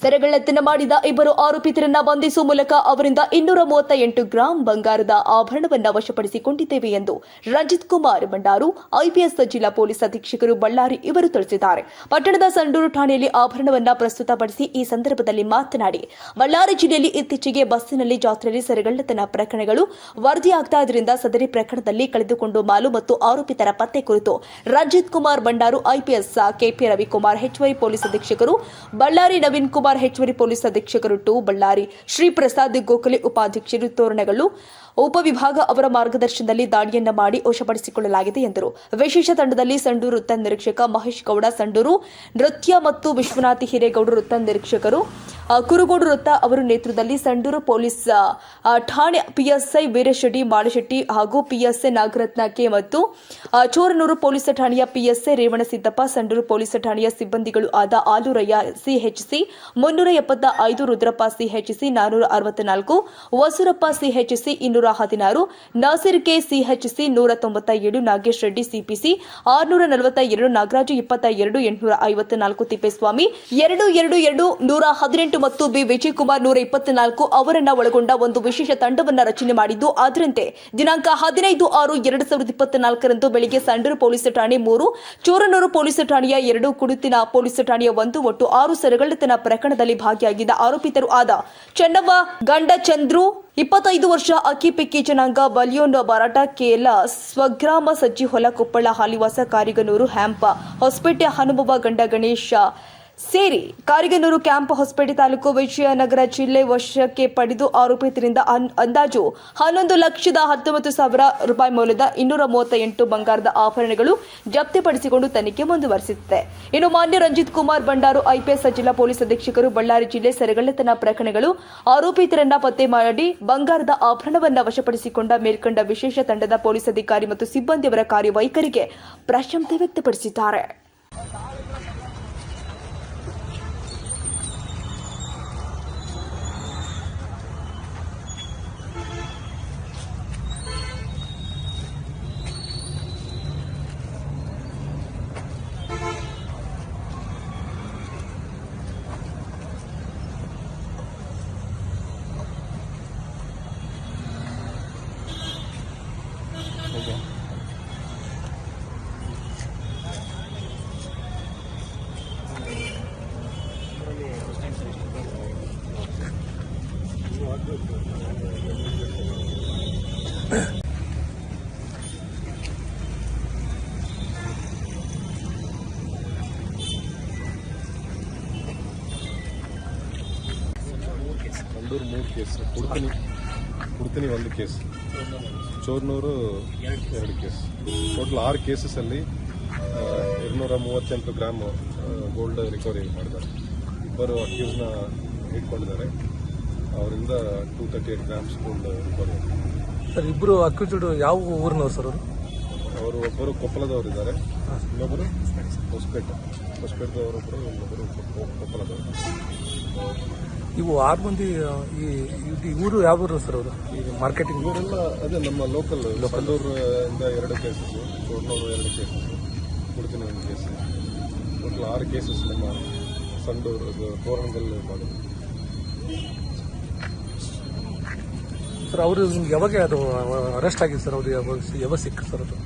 ಸೆರೆಗಳ್ಳತನ ಮಾಡಿದ ಇಬ್ಬರು ಆರೋಪಿತರನ್ನ ಬಂಧಿಸುವ ಮೂಲಕ ಅವರಿಂದ ಇನ್ನೂರ ಮೂವತ್ತ ಎಂಟು ಗ್ರಾಂ ಬಂಗಾರದ ಆಭರಣವನ್ನು ವಶಪಡಿಸಿಕೊಂಡಿದ್ದೇವೆ ಎಂದು ರಂಜಿತ್ ಕುಮಾರ್ ಭಂಡಾರು, ಐಪಿಎಸ್ ಜಿಲ್ಲಾ ಪೊಲೀಸ್ ಅಧೀಕ್ಷಕರು ಬಳ್ಳಾರಿ ಇವರು ತಿಳಿಸಿದ್ದಾರೆ. ಪಟ್ಟಣದ ಸಂಡೂರು ಠಾಣೆಯಲ್ಲಿ ಆಭರಣವನ್ನ ಪ್ರಸ್ತುತಪಡಿಸಿ ಈ ಸಂದರ್ಭದಲ್ಲಿ ಮಾತನಾಡಿ, ಬಳ್ಳಾರಿ ಜಿಲ್ಲೆಯಲ್ಲಿ ಇತ್ತೀಚೆಗೆ ಬಸ್ಸಿನಲ್ಲಿ ಜಾತ್ರೆಯಲ್ಲಿ ಸೆರೆಗಳ್ಳತನ ಪ್ರಕರಣಗಳು ವರದಿಯಾಗ್ತಾ ಇದರಿಂದ ಸದರಿ ಪ್ರಕರಣದಲ್ಲಿ ಕಳೆದುಕೊಂಡು ಮಾಲು ಮತ್ತು ಆರೋಪಿತರ ಪತ್ತೆ ಕುರಿತು ರಂಜಿತ್ ಕುಮಾರ್ ಭಂಡಾರು, ಐಪಿಎಸ್ ಕೆಪಿ ರವಿಕುಮಾರ್ ಹೆಚ್ಚುವರಿ ಪೊಲೀಸ್ ಅಧೀಕ್ಷಕರು, ಬಳ್ಳಾರಿ ನವೀನ್ ಕುಮಾರ್ ಹೆಚ್ಚುವರಿ ಪೊಲೀಸ್ ಅಧೀಕ್ಷಕರು ಟು ಬಳ್ಳಾರಿ ಶ್ರೀ ಪ್ರಸಾದ್ ಗೋಖಲೆ ಉಪಾಧ್ಯಕ್ಷರು ತೋರಣಗಳು ಉಪವಿಭಾಗ ಅವರ ಮಾರ್ಗದರ್ಶನದಲ್ಲಿ ದಾಳಿಯನ್ನು ಮಾಡಿ ವಶಪಡಿಸಿಕೊಳ್ಳಲಾಗಿದೆ ಎಂದರು. ವಿಶೇಷ ತಂಡದಲ್ಲಿ ಸಂಡೂರು ವೃತ್ತ ನಿರೀಕ್ಷಕ ಮಹೇಶ್ ಗೌಡ, ಸಂಡೂರು ನೃತ್ಯ ಮತ್ತು ವಿಶ್ವನಾಥ್ ಹಿರೇಗೌಡ ವೃತ್ತ ನಿರೀಕ್ಷಕರು ಕುರುಗೋಡು ವೃತ್ತ ಅವರ ನೇತೃತ್ವದಲ್ಲಿ ಸಂಡೂರು ಪೊಲೀಸ್ ಠಾಣೆ ಪಿಎಸ್ಐ ವೀರಶೆಟ್ಟಿ, ಮಾಳಶೆಟ್ಟಿ ಹಾಗೂ ಪಿಎಸ್ಐ ನಾಗರತ್ನ ಕೆ ಮತ್ತು ಚೋರನೂರು ಪೊಲೀಸ್ ಠಾಣೆಯ ಪಿಎಸ್ಐ ರೇವಣಸಿದ್ದಪ್ಪ, ಸಂಡೂರು ಪೊಲೀಸ್ ಠಾಣೆಯ ಸಿಬ್ಬಂದಿಗಳು ಆದ ಆಲೂರಯ್ಯ ಸಿಎಚ್ಸಿ ಮುನ್ನೂರ ಎಪ್ಪತ್ತ ಐದು ರುದ್ರಪ್ಪ ಸಿಎಚ್ಸಿ ನಾನೂರ ಅರವತ್ನಾಲ್ಕು ವಸೂರಪ್ಪ ಹೆಚ್ಚಿಸಿ ಇನ್ನೂರ ಹದಿನಾರು ನಾಸಿರ್ ಕೆ ಸಿಎಚ್ಸಿ ನೂರ ತೊಂಬತ್ತ ಏಳು ನಾಗೇಶ್ ರೆಡ್ಡಿ ಸಿಪಿಸಿ ಆರುನೂರ ನಲವತ್ತ ಎರಡು ನಾಗರಾಜು ಇಪ್ಪತ್ತ ಎರಡು ಎಂಟುನೂರ ಐವತ್ತ ನಾಲ್ಕು ತಿಪ್ಪೇಸ್ವಾಮಿ, ಎರಡು ಎರಡು ಎರಡು ನೂರ ಹದಿನೆಂಟು ಮತ್ತು ಬಿ ವಿಜಯಕುಮಾರ್ ನೂರ ಇಪ್ಪತ್ನಾಲ್ಕು ಅವರನ್ನ ಒಳಗೊಂಡ ಒಂದು ವಿಶೇಷ ತಂಡವನ್ನು ರಚನೆ ಮಾಡಿದ್ದು ಅದರಂತೆ. ದಿನಾಂಕ ಹದಿನೈದು ಆರು ಎರಡು ಸಾವಿರದ ಇಪ್ಪತ್ನಾಲ್ಕರಂದು ಬೆಳಿಗ್ಗೆ ಸಂಡೂರು ಪೊಲೀಸ್ ಠಾಣೆ ಮೂರು, ಚೂರನೂರು ಪೊಲೀಸ್ ಠಾಣೆಯ ಎರಡು, ಕುಡುತಿನ ಪೊಲೀಸ್ ಠಾಣೆಯ ಒಂದು, ಒಟ್ಟು ಆರು ಸೆರೆಗಳ್ಳತನ ಪ್ರಕರಣದಲ್ಲಿ ಭಾಗಿಯಾಗಿದ್ದ ಆರೋಪಿತರು ಆದ ಚೆನ್ನವ್ವ, ಗಂಡ ಚಂದ್ರು, ಇಪ್ಪತ್ತೈದು ವರ್ಷ, ಅಕ್ಕಿ ಪಿಕ್ಕಿ ಜನಾಂಗ, ಬಲಿಯೋನ್ ಬರಾಟ, ಕೇಲ, ಸ್ವಗ್ರಾಮ ಸಜ್ಜಿ ಹೊಲ ಕೊಪ್ಪಳ ಹಾಲಿವಾಸ, ಕಾರಿಗನೂರು, ಹ್ಯಾಂಪ, ಹೊಸಪೇಟೆ ಹನುಮವ ಗಂಡ ಗಣೇಶ ಸೇರಿ ಕಾರಿಗನೂರು ಕ್ಯಾಂಪ್ ಹೊಸಪೇಟೆ ತಾಲೂಕು ವಿಜಯನಗರ ಜಿಲ್ಲೆ ವಶಕ್ಕೆ ಪಡೆದು ಆರೋಪಿತರಿಂದ ಅಂದಾಜು ಹನ್ನೊಂದು ಲಕ್ಷದ ಹತ್ತೊಂಬತ್ತು ಸಾವಿರ ರೂಪಾಯಿ ಮೌಲ್ಯದ ಇನ್ನೂರ ಮೂವತ್ತ ಎಂಟು ಬಂಗಾರದ ಆಭರಣಗಳು ಜಪ್ತಿಪಡಿಸಿಕೊಂಡು ತನಿಖೆ ಮುಂದುವರೆಸಿದೆ. ಇನ್ನು ಮಾನ್ಯ ರಂಜಿತ್ ಕುಮಾರ್ ಬಂಡಾರು ಐಪಿಎಸ್ ಜಿಲ್ಲಾ ಪೊಲೀಸ್ ಅಧೀಕ್ಷಕರು ಬಳ್ಳಾರಿ ಜಿಲ್ಲೆ ಸೆರೆಗಳ್ಳತನ ಪ್ರಕರಣಗಳು ಆರೋಪಿತರನ್ನ ಪತ್ತೆ ಮಾಡಿ ಬಂಗಾರದ ಆಭರಣವನ್ನ ವಶಪಡಿಸಿಕೊಂಡ ಮೇಲ್ಕಂಡ ವಿಶೇಷ ತಂಡದ ಪೊಲೀಸ್ ಅಧಿಕಾರಿ ಮತ್ತು ಸಿಬ್ಬಂದಿಯವರ ಕಾರ್ಯವೈಖರಿಗೆ ಪ್ರಶಂಸೆ ವ್ಯಕ್ತಪಡಿಸಿದ್ದಾರೆ. ಮಂಡೂರು ಮೂರು ಕೇಸ್. ಕುಡ್ತೀನಿ. ಕುಡ್ತೀನಿ ಒಂದು ಕೇಸ್. ಚೋರ್ನೂರು ಎರಡು ಕೇಸ್. ಟೋಟಲ್ ಆರು ಕೇಸಸಲ್ಲಿ ಎರಡುನೂರ ಮೂವತ್ತೆಂಟು ಗ್ರಾಮ್ ಗೋಲ್ಡ್ ರಿಕವರಿ ಮಾಡಿದ್ದಾರೆ. ಇಬ್ಬರು ಅಕ್ಯೂಸ್ನ ಇಟ್ಕೊಂಡಿದ್ದಾರೆ. ಅವರಿಂದ two thirty eight grams gold recovery sir ಇಬ್ಬರು ಅಕ್ಯೂಸ್ಡ್ ಯಾವ ಊರಿನವರು ಸರ್ ಅವರು? ಅವರು ಒಬ್ಬರು ಕೊಪ್ಪಳದವರು ಇದ್ದಾರೆ ಇನ್ನೊಬ್ಬರು ಹೊಸಪೇಟೆ ಹೊಸಪೇಟೆದವರೊಬ್ಬರು ಇನ್ನೊಬ್ಬರು ಕೊಪ್ಪ- ಕೊಪ್ಪಳದವರು. ಇವು ಆರು ಮಂದಿ ಈ ಊರು ಯಾವ ಊರು ಸರ್ ಅವರು? ಈಗ ಮಾರ್ಕೆಟಿಂಗ್ ಊರೆಲ್ಲ ಅದೇ ನಮ್ಮ ಲೋಕಲ್ ಕಲ್ಲೂರು ಇಂದ ಎರಡು ಕೇಸಸ್ ಚೋಡ್ನೂರು ಎರಡು ಕೇಸಸ್ ಕುಡ್ತಿನ ಒಂದು ಕೇಸ್ ಟೋಟಲ್ ಆರು ಕೇಸಸ್ ನಮ್ಮ ಸಂಡೂರು ಇದು ತೋರಣಗಲ್ ಮಾಡೋದು ಸರ್ ಅವರು ಯಾವಾಗ ಅದು ಅರೆಸ್ಟ್ ಆಗಿದೆ ಸರ್ ಅವರು ಯಾವಾಗ ಯಾವಾಗ ಸಿಕ್ಕ ಸರ್ ಅದು?